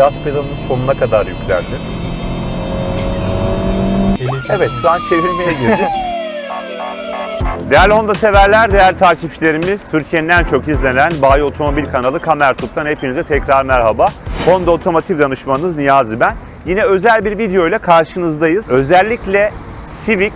gaz pedalının sonuna kadar yüklendi. Evet şu an çevirmeye girdi. Değerli Honda severler, değerli takipçilerimiz, Türkiye'nin en çok izlenen Bayi Otomobil kanalı Kamertup'tan hepinize tekrar merhaba. Honda Otomotiv Danışmanınız Niyazi ben. Yine özel bir video ile karşınızdayız. Özellikle Civic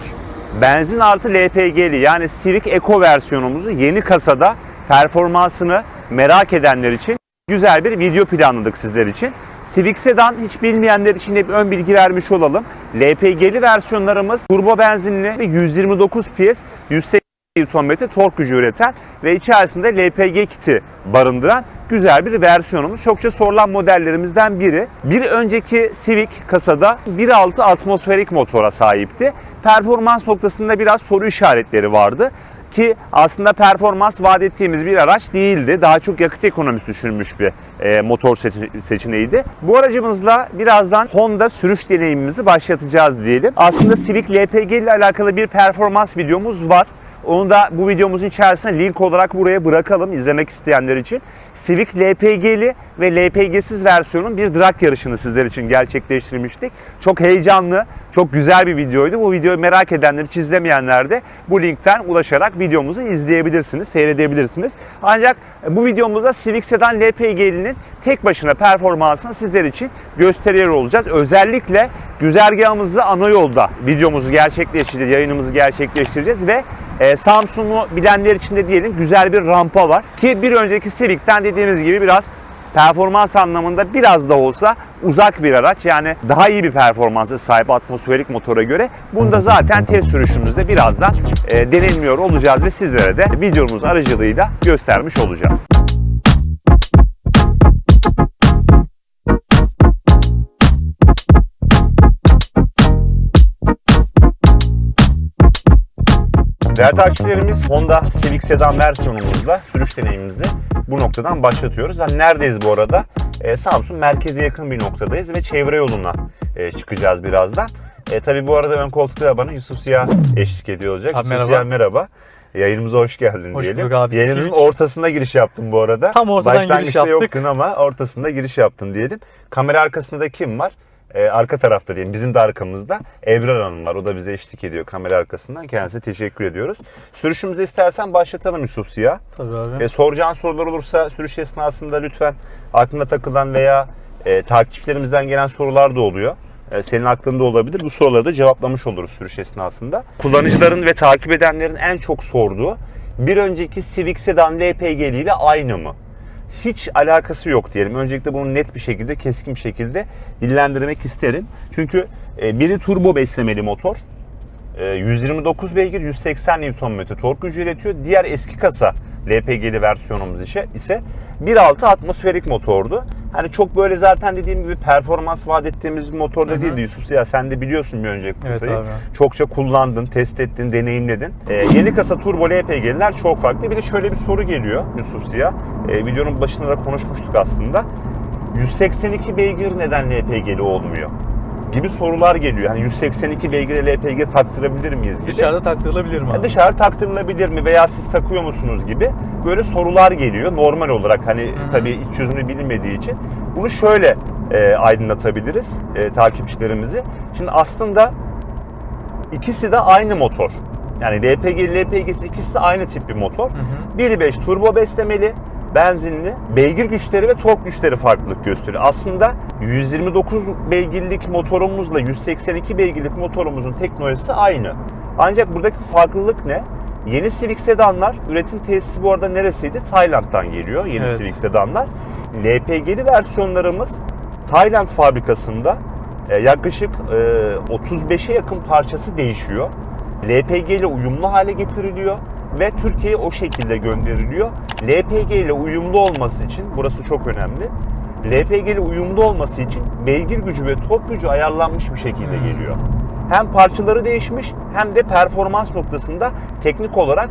benzin artı LPG'li yani Civic Eco versiyonumuzu yeni kasada performansını merak edenler için güzel bir video planladık sizler için. Civic Sedan hiç bilmeyenler için bir ön bilgi vermiş olalım. LPG'li versiyonlarımız turbo benzinli ve 129 PS 180 Nm tork gücü üreten ve içerisinde LPG kiti barındıran güzel bir versiyonumuz. Çokça sorulan modellerimizden biri. Bir önceki Civic kasada 1.6 atmosferik motora sahipti. Performans noktasında biraz soru işaretleri vardı ki aslında performans vaat ettiğimiz bir araç değildi. Daha çok yakıt ekonomisi düşünmüş bir e, motor seçe- seçeneğiydi. Bu aracımızla birazdan Honda sürüş deneyimimizi başlatacağız diyelim. Aslında Civic LPG ile alakalı bir performans videomuz var. Onu da bu videomuzun içerisine link olarak buraya bırakalım izlemek isteyenler için. Civic LPG'li ve LPG'siz versiyonun bir drag yarışını sizler için gerçekleştirmiştik. Çok heyecanlı, çok güzel bir videoydu. Bu videoyu merak edenler, hiç izlemeyenler de bu linkten ulaşarak videomuzu izleyebilirsiniz, seyredebilirsiniz. Ancak bu videomuzda Civic Sedan LPG'linin tek başına performansını sizler için gösteriyor olacağız. Özellikle güzergahımızı ana yolda videomuzu gerçekleştireceğiz, yayınımızı gerçekleştireceğiz ve e, Samsun'u bilenler için de diyelim güzel bir rampa var. Ki bir önceki Civic'ten dediğimiz gibi biraz performans anlamında biraz da olsa uzak bir araç. Yani daha iyi bir performansa sahip atmosferik motora göre. Bunu da zaten test sürüşümüzde birazdan e, deneyimliyor olacağız ve sizlere de videomuz aracılığıyla göstermiş olacağız. Değerli takipçilerimiz Honda Civic Sedan versiyonumuzla sürüş deneyimimizi bu noktadan başlatıyoruz. Yani neredeyiz bu arada? Ee, Samsun merkeze yakın bir noktadayız ve çevre yoluna e, çıkacağız birazdan. E, tabii bu arada ön koltukta bana Yusuf Siyah eşlik ediyor olacak. Abi Yusuf merhaba. Siyah merhaba. Yayınımıza hoş geldin Hoş diyelim. bulduk abi. Yayınımızın ortasında giriş yaptım bu arada. Tam ortadan giriş Başlangıçta yaptık. yoktun ama ortasında giriş yaptın diyelim. Kamera arkasında da kim var? Ee, arka tarafta diyelim bizim de arkamızda Ebrar Hanım var. O da bize eşlik ediyor kamera arkasından. Kendisine teşekkür ediyoruz. Sürüşümüzü istersen başlatalım Yusuf Siyah. Tabii abi. E, soracağın sorular olursa sürüş esnasında lütfen aklına takılan veya e, takipçilerimizden gelen sorular da oluyor. E, senin aklında olabilir. Bu soruları da cevaplamış oluruz sürüş esnasında. Kullanıcıların ve takip edenlerin en çok sorduğu bir önceki Civic Sedan LPG'li ile aynı mı? Hiç alakası yok diyelim. Öncelikle bunu net bir şekilde, keskin bir şekilde dillendirmek isterim. Çünkü e, biri turbo beslemeli motor. E, 129 beygir 180 Nm tork gücü üretiyor. Diğer eski kasa LPG'li versiyonumuz ise 1.6 atmosferik motordu. Hani çok böyle zaten dediğim gibi performans vaat ettiğimiz bir motor da değildi Yusuf Siyah. Sen de biliyorsun bir önceki Evet kasayı. abi. Çokça kullandın, test ettin, deneyimledin. E, yeni kasa turbo LPG'liler çok farklı. Bir de şöyle bir soru geliyor Yusuf Siyah. E, videonun başında da konuşmuştuk aslında. 182 beygir neden LPG'li olmuyor? Gibi sorular geliyor. Hani 182 beygir LPG taktırabilir miyiz gibi. Dışarıda taktırılabilir mi Ya abi? Dışarı taktırılabilir mi veya siz takıyor musunuz gibi böyle sorular geliyor normal olarak hani hı. tabii iç yüzünü bilinmediği için bunu şöyle e, aydınlatabiliriz e, takipçilerimizi. Şimdi aslında ikisi de aynı motor. Yani LPG, LPG'si ikisi de aynı tip bir motor. Hı hı. 1.5 turbo beslemeli, benzinli. Beygir güçleri ve tork güçleri farklılık gösteriyor. Aslında 129 beygirlik motorumuzla 182 beygirlik motorumuzun teknolojisi aynı. Ancak buradaki farklılık ne? Yeni Civic sedanlar, üretim tesisi bu arada neresiydi? Tayland'dan geliyor yeni Evet. Civic sedanlar. LPG'li versiyonlarımız Tayland fabrikasında e, yaklaşık e, 35'e yakın parçası değişiyor. LPG ile uyumlu hale getiriliyor ve Türkiye'ye o şekilde gönderiliyor. LPG ile uyumlu olması için, burası çok önemli. LPG ile uyumlu olması için beygir gücü ve tork gücü ayarlanmış bir şekilde Hmm. geliyor. Hem parçaları değişmiş hem de performans noktasında teknik olarak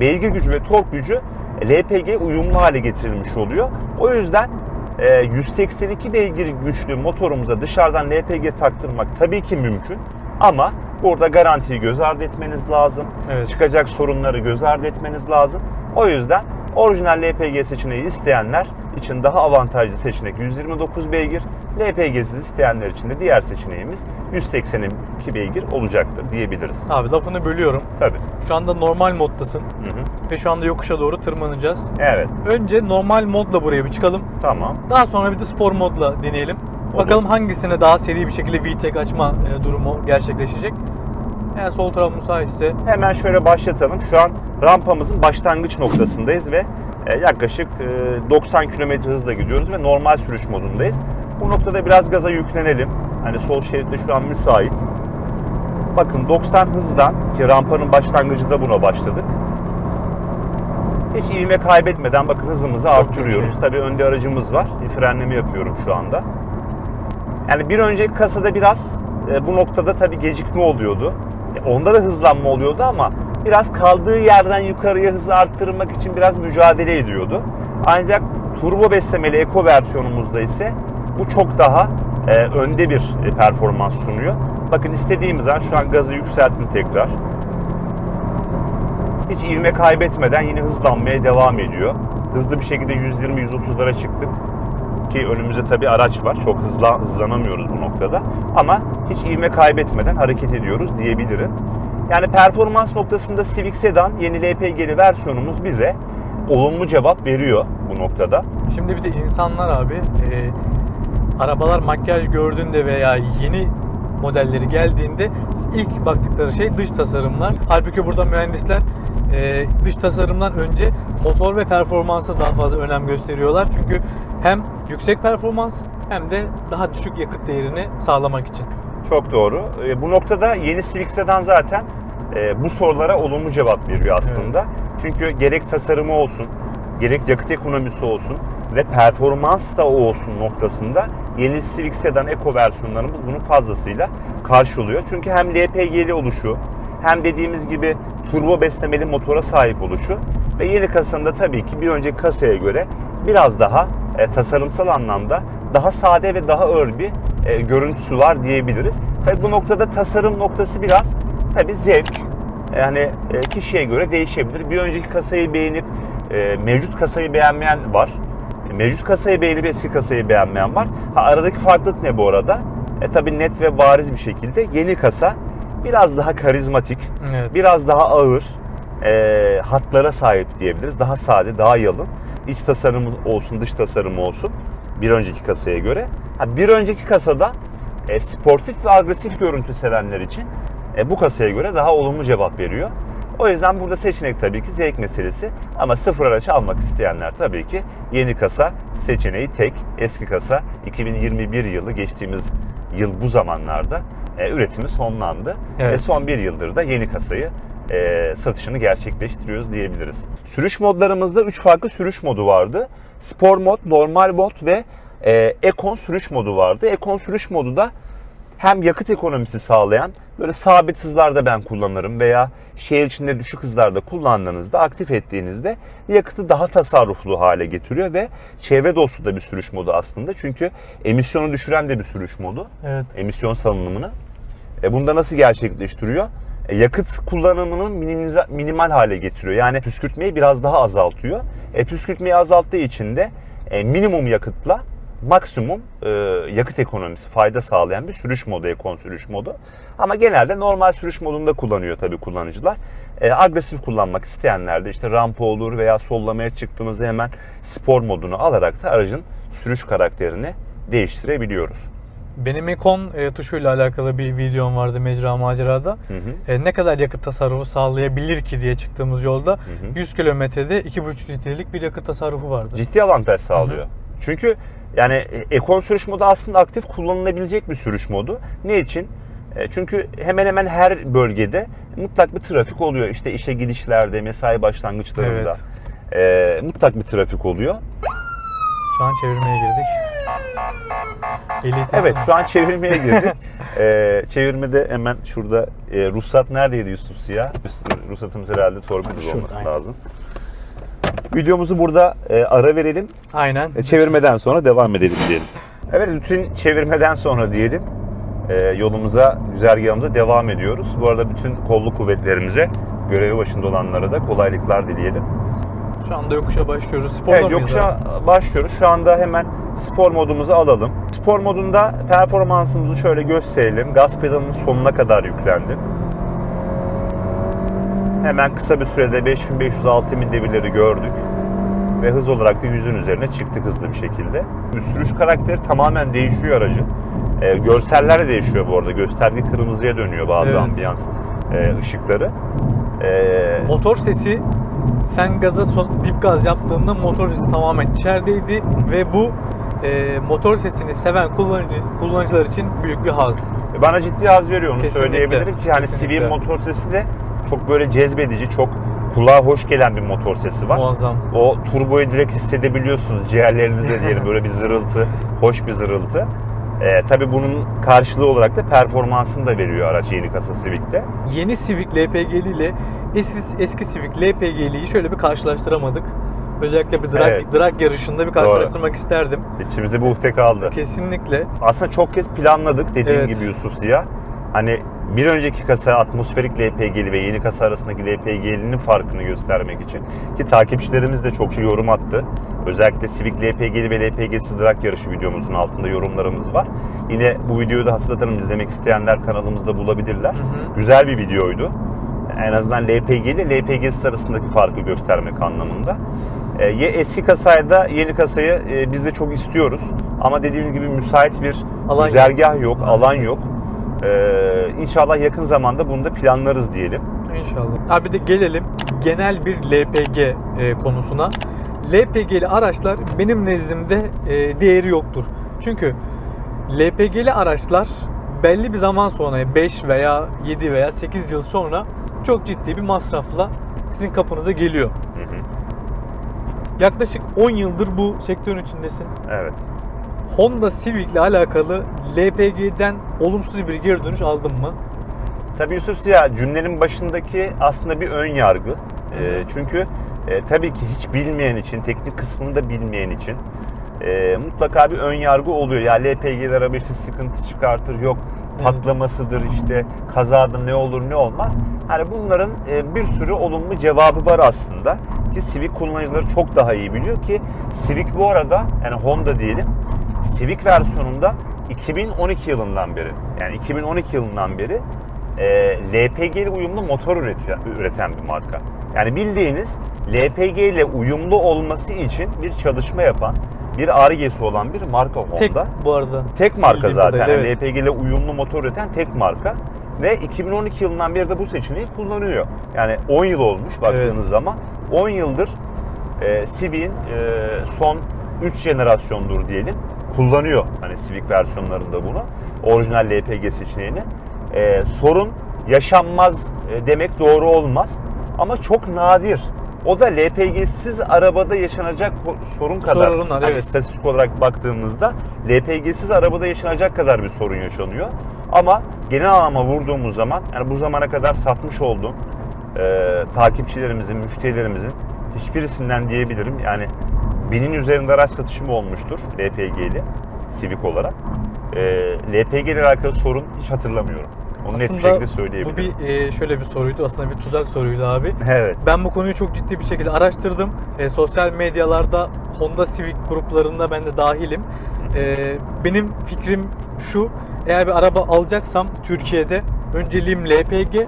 beygir gücü ve tork gücü LPG uyumlu hale getirilmiş oluyor. O yüzden e, 182 beygir güçlü motorumuza dışarıdan LPG taktırmak tabii ki mümkün. Ama burada garantiyi göz ardı etmeniz lazım. Evet. Çıkacak sorunları göz ardı etmeniz lazım. O yüzden Orijinal LPG seçeneği isteyenler için daha avantajlı seçenek 129 beygir. LPG'siz isteyenler için de diğer seçeneğimiz 182 beygir olacaktır diyebiliriz. Abi lafını bölüyorum. Tabii. Şu anda normal moddasın Hı hı. ve şu anda yokuşa doğru tırmanacağız. Evet. Önce normal modla buraya bir çıkalım. Tamam. Daha sonra bir de spor modla deneyelim. Bakalım hangisine daha seri bir şekilde VTEC açma e, durumu gerçekleşecek. Eğer sol taraf müsaitse Hemen şöyle başlatalım. Şu an rampamızın başlangıç noktasındayız ve e, yaklaşık e, 90 km hızla gidiyoruz ve normal sürüş modundayız. Bu noktada biraz gaza yüklenelim. Hani sol şeritte şu an müsait. Bakın 90 hızdan ki rampanın başlangıcında buna başladık. Hiç ivme kaybetmeden bakın hızımızı arttırıyoruz. iyi. Tabii önde aracımız var. Bir frenleme yapıyorum şu anda. Yani bir önceki kasada biraz e, bu noktada tabii gecikme oluyordu. E, onda da hızlanma oluyordu ama biraz kaldığı yerden yukarıya hızı arttırmak için biraz mücadele ediyordu. Ancak turbo beslemeli Eco versiyonumuzda ise bu çok daha e, önde bir e, performans sunuyor. Bakın istediğimiz an şu an gazı yükselttim tekrar. Hiç ivme kaybetmeden yine hızlanmaya devam ediyor. Hızlı bir şekilde 120-130'lara çıktık ki önümüzde tabii araç var. Çok hızla hızlanamıyoruz bu noktada. Ama hiç ivme kaybetmeden hareket ediyoruz diyebilirim. Yani performans noktasında Civic Sedan yeni LPG'li versiyonumuz bize olumlu cevap veriyor bu noktada. Şimdi bir de insanlar abi e, arabalar makyaj gördüğünde veya yeni modelleri geldiğinde ilk baktıkları şey dış tasarımlar. Halbuki burada mühendisler e, dış tasarımdan önce motor ve performansa daha fazla önem gösteriyorlar. Çünkü hem yüksek performans hem de daha düşük yakıt değerini sağlamak için. Çok doğru. E, bu noktada yeni Civic Sedan zaten e, bu sorulara olumlu cevap veriyor aslında. Çünkü gerek tasarımı olsun, gerek yakıt ekonomisi olsun ve performans da olsun noktasında yeni Civic Sedan Eco versiyonlarımız bunun fazlasıyla karşılıyor. Çünkü hem LPG'li oluşu hem dediğimiz gibi turbo beslemeli motora sahip oluşu ve yeni kasanın da tabii ki bir önceki kasaya göre biraz daha e, tasarımsal anlamda daha sade ve daha ağır bir e, görüntüsü var diyebiliriz. Tabii bu noktada tasarım noktası biraz tabii zevk. Yani e, kişiye göre değişebilir. Bir önceki kasayı beğenip e, mevcut kasayı beğenmeyen var. E, Mevcut kasayı beğenip eski kasayı beğenmeyen var. Ha, aradaki farklılık ne bu arada? E tabii net ve bariz bir şekilde yeni kasa biraz daha karizmatik, Evet. biraz daha ağır e, hatlara sahip diyebiliriz. Daha sade, daha yalın. İç tasarımı olsun, dış tasarımı olsun bir önceki kasaya göre. Ha, bir önceki kasada e, sportif ve agresif görüntü sevenler için e, bu kasaya göre daha olumlu cevap veriyor. O yüzden burada seçenek tabii ki zevk meselesi. Ama sıfır araç almak isteyenler tabii ki yeni kasa seçeneği tek. Eski kasa 2021 yılı geçtiğimiz yıl bu zamanlarda e, üretimi sonlandı. Evet. Ve son bir yıldır da yeni kasayı e, satışını gerçekleştiriyoruz diyebiliriz. Sürüş modlarımızda 3 farklı sürüş modu vardı. Spor mod, normal mod ve e, Econ sürüş modu vardı. Econ sürüş modu da hem yakıt ekonomisi sağlayan böyle sabit hızlarda ben kullanırım veya şehir içinde düşük hızlarda kullandığınızda aktif ettiğinizde yakıtı daha tasarruflu hale getiriyor ve çevre dostu da bir sürüş modu aslında. Çünkü emisyonu düşüren de bir sürüş modu. Evet. Emisyon salınımını. E, bunda nasıl gerçekleştiriyor? E, yakıt kullanımını minimize- minimal hale getiriyor. Yani püskürtmeyi biraz daha azaltıyor. E, püskürtmeyi azalttığı için de e, minimum yakıtla maksimum e, yakıt ekonomisi fayda sağlayan bir sürüş modu, ekon sürüş modu. Ama genelde normal sürüş modunda kullanıyor tabii kullanıcılar. E, agresif kullanmak isteyenler de işte rampa olur veya sollamaya çıktığınızda hemen spor modunu alarak da aracın sürüş karakterini değiştirebiliyoruz. Benim Ekon e, tuşuyla alakalı bir videom vardı Mecra Macera'da. Hı hı. E, ne kadar yakıt tasarrufu sağlayabilir ki diye çıktığımız yolda hı. 100 kilometrede 2,5 litrelik bir yakıt tasarrufu vardı. ciddi avantaj sağlıyor. Çünkü yani e, ekon sürüş modu aslında aktif kullanılabilecek bir sürüş modu. Ne için? E, Çünkü hemen hemen her bölgede mutlak bir trafik oluyor. İşte işe gidişlerde, mesai başlangıçlarında e, mutlak bir trafik oluyor. Şu an çevirmeye girdik. Evet şu an çevirmeye girdik. e, çevirmede hemen şurada e, ruhsat neredeydi Yusuf Siyah? Ruhsatımız herhalde Şurada, olması aynen. lazım. Videomuzu burada e, ara verelim. Aynen. E, Çevirmeden sonra devam edelim diyelim. Evet bütün çevirmeden sonra diyelim e, yolumuza, güzergahımıza devam ediyoruz. Bu arada bütün kolluk kuvvetlerimize, görevi başında olanlara da kolaylıklar dileyelim. Şu anda yokuşa başlıyoruz. Sporda Evet mıyız yokuşa başlıyoruz. Şu anda hemen spor modumuzu alalım. Spor modunda performansımızı şöyle gösterelim. Gaz pedalının sonuna kadar yüklendim. Hemen kısa bir sürede 5500-6000 devirleri gördük. Ve hız olarak da 100'ün üzerine çıktık hızlı bir şekilde. Sürüş karakteri tamamen değişiyor aracın. Ee, görseller de değişiyor bu arada. Gösterge kırmızıya dönüyor bazı Evet. ambiyans e, ışıkları. Ee, Motor sesi sen gaza son, dip gaz yaptığında motor sesi tamamen içerideydi ve bu e, motor sesini seven kullanıcı, kullanıcılar için büyük bir haz. Bana ciddi haz veriyor onu Kesinlikle, söyleyebilirim ki hani kesinlikle. Civil motor sesi de çok böyle cezbedici, çok kulağa hoş gelen bir motor sesi var. Muazzam. O turboyu direkt hissedebiliyorsunuz ciğerlerinizde diyelim böyle bir zırıltı, hoş bir zırıltı. Ee, tabii bunun karşılığı olarak da performansını da veriyor araç yeni kasa Civic'te. Yeni Civic LPG'li ile eski, eski Civic LPG'liyi şöyle bir karşılaştıramadık. Özellikle bir drag, Evet. drag yarışında bir karşılaştırmak isterdim. İçimize bu ufte kaldı. Kesinlikle. Aslında çok kez planladık dediğim Evet. gibi Yusuf Ziya. Hani bir önceki kasa atmosferik LPG'li ve yeni kasa arasındaki LPG'linin farkını göstermek için. Ki takipçilerimiz de çokça yorum attı. Özellikle Civic LPG'li ve LPG'siz drag yarışı videomuzun altında yorumlarımız var. Yine bu videoyu da hatırlatalım izlemek isteyenler kanalımızda bulabilirler. Hı hı. Güzel bir videoydu. En azından LPG ile LPG'siz arasındaki farkı göstermek anlamında. Ye eski kasayla yeni kasayı e, biz de çok istiyoruz. Ama dediğiniz gibi müsait bir Alan güzergah yok, alan yok. Ee, inşallah yakın zamanda bunu da planlarız diyelim. İnşallah. Abi de gelelim genel bir LPG e, konusuna. LPG'li araçlar benim nezdimde e, değeri yoktur. Çünkü LPG'li araçlar belli bir zaman sonra 5 veya 7 veya 8 yıl sonra çok ciddi bir masrafla sizin kapınıza geliyor. Hı hı. Yaklaşık 10 yıldır bu sektörün içindesin. Evet. Honda Civic ile alakalı LPG'den olumsuz bir geri dönüş aldın mı? Tabii Yusuf Ziya cümlenin başındaki aslında bir ön yargı. Ee, çünkü e, tabii ki hiç bilmeyen için, teknik kısmını da bilmeyen için e, mutlaka bir ön yargı oluyor. Ya LPG'ler araba işte sıkıntı çıkartır, yok patlamasıdır işte kazada ne olur ne olmaz. Hani bunların e, bir sürü olumlu cevabı var aslında. Ki Civic kullanıcıları çok daha iyi biliyor ki Civic bu arada yani Honda diyelim Civic versiyonunda 2012 yılından beri yani 2012 yılından beri e, LPG ile uyumlu motor üretiyor, üreten bir marka. Yani bildiğiniz LPG ile uyumlu olması için bir çalışma yapan, bir argesi olan bir marka Honda. Tek bu arada. Tek marka Bildiğim zaten. kadarıyla, Yani evet. LPG ile uyumlu motor üreten tek marka. Ve 2012 yılından beri de bu seçeneği kullanıyor. Yani 10 yıl olmuş baktığınız Evet. zaman. 10 yıldır e, Civic'in e, son 3 jenerasyondur diyelim kullanıyor. Hani Civic versiyonlarında bunu. Orijinal LPG seçeneğini. E, sorun yaşanmaz e, demek doğru olmaz. Ama çok nadir. O da LPG'siz arabada yaşanacak sorun kadar. Sorunlar, hani evet. istatistik olarak baktığımızda LPG'siz arabada yaşanacak kadar bir sorun yaşanıyor. Ama genel anlamda vurduğumuz zaman yani bu zamana kadar satmış olduğum e, takipçilerimizin, müşterilerimizin hiçbirisinden diyebilirim yani binin üzerinde araç satışım olmuştur LPG'li Civic olarak. E, LPG ile alakalı sorun hiç hatırlamıyorum. Onu net bir şekilde bu söyleyebilirim. bir e, şöyle bir soruydu. Aslında bir tuzak soruydu abi. Evet. Ben bu konuyu çok ciddi bir şekilde araştırdım. E, sosyal medyalarda Honda Civic gruplarında ben de dahilim. E, benim fikrim şu. Eğer bir araba alacaksam Türkiye'de önceliğim LPG. Hı hı.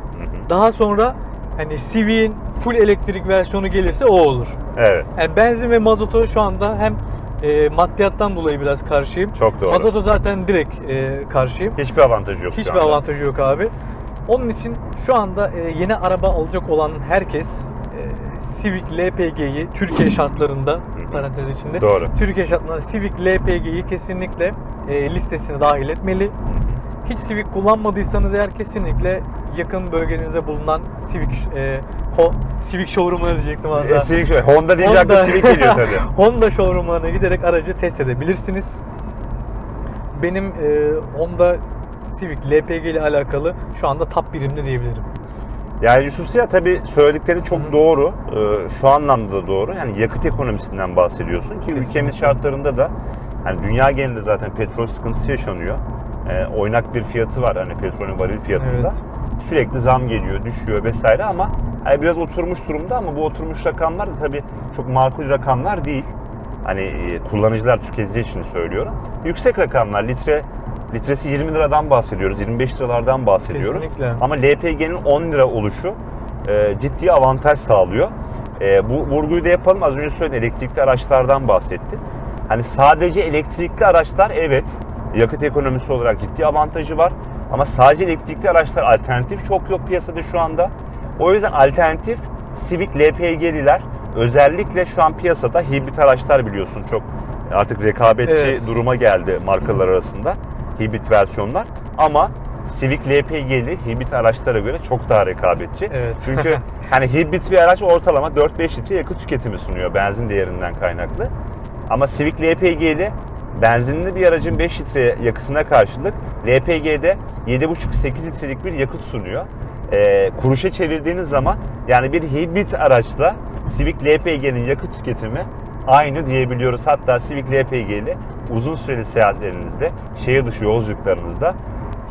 Daha sonra hani Civic'in full elektrik versiyonu gelirse o olur. Evet. Yani benzin ve mazotu şu anda hem e, maddiyattan dolayı biraz karşıyım. Çok doğru. Mazotu zaten direkt e, karşıyım. Hiçbir avantajı yok Hiçbir avantajı yok abi. Onun için şu anda e, yeni araba alacak olan herkes e, Civic LPG'yi Türkiye şartlarında parantez içinde Doğru. Türkiye şartlarında Civic LPG'yi kesinlikle e, listesine dahil etmeli. Hiç Civic kullanmadıysanız eğer kesinlikle yakın bölgenizde bulunan Civic e, Ho, Civic showroom'una diyecektim az E, daha. Civic şöyle, Honda deyince akla Civic geliyor tabii. Honda showroomlarına giderek aracı test edebilirsiniz. Benim e, Honda Civic LPG ile alakalı şu anda top birimde diyebilirim. Yani Yusuf Siyah tabii söylediklerin çok Hı hı. doğru. Ee, şu anlamda da doğru. Yani yakıt ekonomisinden bahsediyorsun ki Kesinlikle. ülkemiz şartlarında da hani dünya genelinde zaten petrol sıkıntısı yaşanıyor. Ee, oynak bir fiyatı var hani petrolün varil fiyatında. sürekli zam geliyor, düşüyor vesaire ama hani biraz oturmuş durumda ama bu oturmuş rakamlar da tabii çok makul rakamlar değil. Hani e, kullanıcılar, tüketici için söylüyorum. Yüksek rakamlar, litre litresi 20 liradan bahsediyoruz, 25 liralardan bahsediyoruz. Kesinlikle. Ama LPG'nin 10 lira oluşu e, ciddi avantaj sağlıyor. E, bu vurguyu da yapalım. Az önce söyledim elektrikli araçlardan bahsettim. Hani sadece elektrikli araçlar evet yakıt ekonomisi olarak ciddi avantajı var. Ama sadece elektrikli araçlar alternatif çok yok piyasada şu anda. O yüzden alternatif Civic LPG'liler özellikle şu an piyasada hibrit araçlar biliyorsun çok artık rekabetçi Evet. duruma geldi markalar arasında hibrit versiyonlar. Ama Civic LPG'li hibrit araçlara göre çok daha rekabetçi. Evet. Çünkü hani hibrit bir araç ortalama 4-5 litre yakıt tüketimi sunuyor benzin değerinden kaynaklı. Ama Civic LPG'li benzinli bir aracın 5 litre yakıtına karşılık LPG'de 7,5-8 litrelik bir yakıt sunuyor. Ee, kuruşa çevirdiğiniz zaman yani bir hibrit araçla Civic LPG'nin yakıt tüketimi aynı diyebiliyoruz. Hatta Civic LPG'li uzun süreli seyahatlerinizde, şehir dışı yolculuklarınızda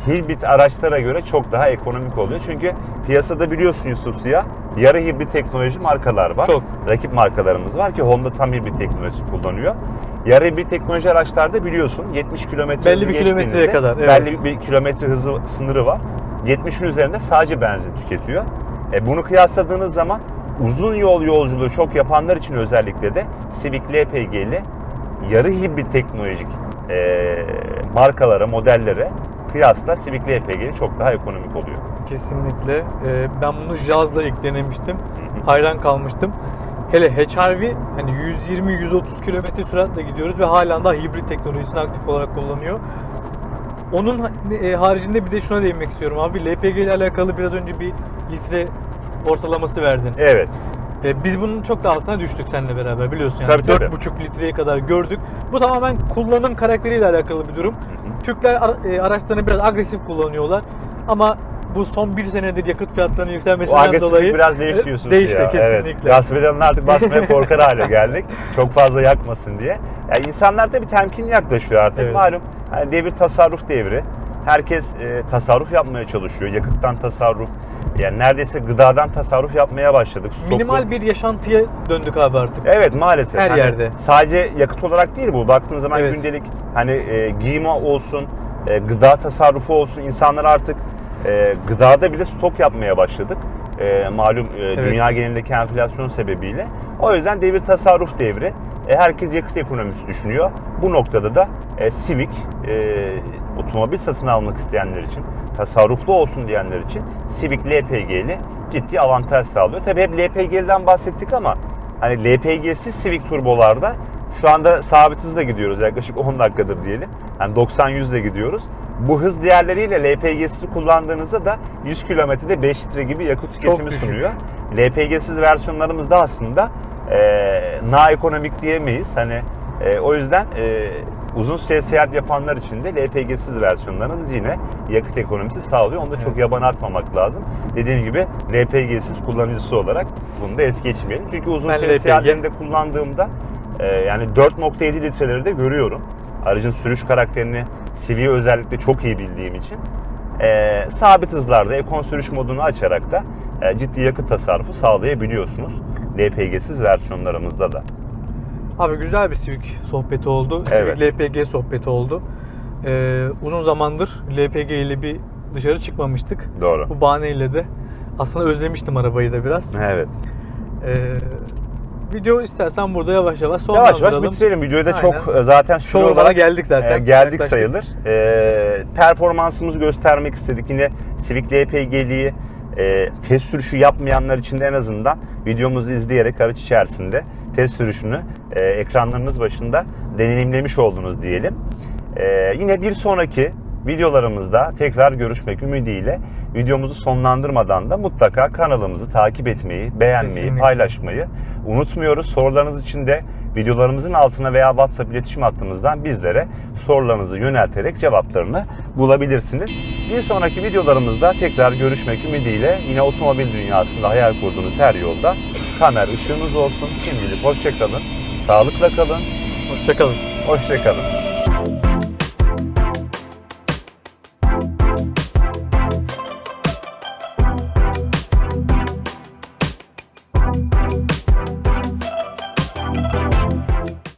hibrit araçlara göre çok daha ekonomik oluyor. Çünkü piyasada biliyorsun Yusuf Ziya yarı hibrit teknoloji markalar var. Çok. Rakip markalarımız var ki Honda tam hibrit teknolojisi kullanıyor. Yarı hibrit teknoloji araçlarda biliyorsun 70 kilometre Belli bir kilometreye kadar, evet. Belli bir kilometre hızı sınırı var. 70'in üzerinde sadece benzin tüketiyor. E bunu kıyasladığınız zaman uzun yol yolculuğu çok yapanlar için özellikle de Civic LPG'li yarı hibrit teknolojik e, markalara, modellere kıyasla Civic LPG çok daha ekonomik oluyor. Kesinlikle. Ee, ben bunu Jazz'la ilk denemiştim. Hayran kalmıştım. Hele HR-V hani 120-130 km süratle gidiyoruz ve halen daha hibrit teknolojisini aktif olarak kullanıyor. Onun e, haricinde bir de şuna değinmek istiyorum abi. LPG ile alakalı biraz önce bir litre ortalaması verdin. Evet. E, biz bunun çok da altına düştük seninle beraber biliyorsun yani. Tabii, tabii. 4,5 litreye kadar gördük. Bu tamamen kullanım karakteriyle alakalı bir durum. Türkler ara- e, araçlarını biraz agresif kullanıyorlar. Ama bu son bir senedir yakıt fiyatlarının yükselmesinden dolayı biraz değişti Yusuf değişti ya. kesinlikle. Evet. Gaz pedalını artık basmaya korkar hale geldik. Çok fazla yakmasın diye. Yani insanlar da bir temkinli yaklaşıyor artık. Evet. Malum hani devir tasarruf devri. Herkes e, tasarruf yapmaya çalışıyor. Yakıttan tasarruf. Yani neredeyse gıdadan tasarruf yapmaya başladık. Stoklu. Minimal bir yaşantıya döndük abi artık. Evet maalesef. Her Hani yerde. Sadece yakıt olarak değil bu. Baktığın zaman Evet. gündelik hani e, giyim olsun, e, gıda tasarrufu olsun. İnsanlar artık e, gıdada bile stok yapmaya başladık. E, malum e, dünya genelindeki enflasyon sebebiyle. O yüzden devir tasarruf devri. E, herkes yakıt ekonomisi düşünüyor. Bu noktada da e, Civic e, otomobil satın almak isteyenler için, tasarruflu olsun diyenler için Civic LPG'li ciddi avantaj sağlıyor. Tabii hep LPG'den bahsettik ama hani LPG'siz Civic turbolarda şu anda sabit hızla gidiyoruz yaklaşık 10 dakikadır diyelim. Yani 90-100 ile gidiyoruz. Bu hız değerleriyle LPG'siz kullandığınızda da 100 kilometrede 5 litre gibi yakıt tüketimi düşük. sunuyor. LPG'siz versiyonlarımız da aslında e, na ekonomik diyemeyiz. Hani e, o yüzden e, uzun süre seyahat yapanlar için de LPG'siz versiyonlarımız yine yakıt ekonomisi sağlıyor. Onu da çok Evet. yabana atmamak lazım. Dediğim gibi LPG'siz kullanıcısı olarak bunu da es geçmeyelim. Çünkü uzun Ben süre LPG seyahatlerinde kullandığımda e, yani 4.7 litreleri de görüyorum. Aracın sürüş karakterini, CV özellikle çok iyi bildiğim için. E, sabit hızlarda ekon sürüş modunu açarak da e, ciddi yakıt tasarrufu sağlayabiliyorsunuz. LPG'siz versiyonlarımızda da. Abi güzel bir Civic sohbeti oldu. Evet. Civic LPG sohbeti oldu. Ee, uzun zamandır LPG ile bir dışarı çıkmamıştık. Doğru. Bu bahaneyle de aslında özlemiştim arabayı da biraz. Evet. Ee, video istersen burada yavaş yavaş Yavaş yavaş sonlandıralım. bitirelim. Videoyu da Aynen. çok e, zaten süre Şovlara olarak geldik zaten. e, geldik Yaklaştık. sayılır. E, performansımızı göstermek istedik. Yine Civic LPG'liyi e, test sürüşü yapmayanlar için de en azından videomuzu izleyerek araç içerisinde test sürüşünü e, ekranlarınız başında deneyimlemiş oldunuz diyelim. E, yine bir sonraki videolarımızda tekrar görüşmek ümidiyle videomuzu sonlandırmadan da mutlaka kanalımızı takip etmeyi, beğenmeyi, Kesinlikle. paylaşmayı unutmuyoruz. Sorularınız için de videolarımızın altına veya WhatsApp iletişim hattımızdan bizlere sorularınızı yönelterek cevaplarını bulabilirsiniz. Bir sonraki videolarımızda tekrar görüşmek ümidiyle yine otomobil dünyasında hayal kurduğunuz her yolda kamer ışığınız olsun. Şimdilik hoşçakalın, sağlıkla kalın, Hoşçakalın. hoşçakalın.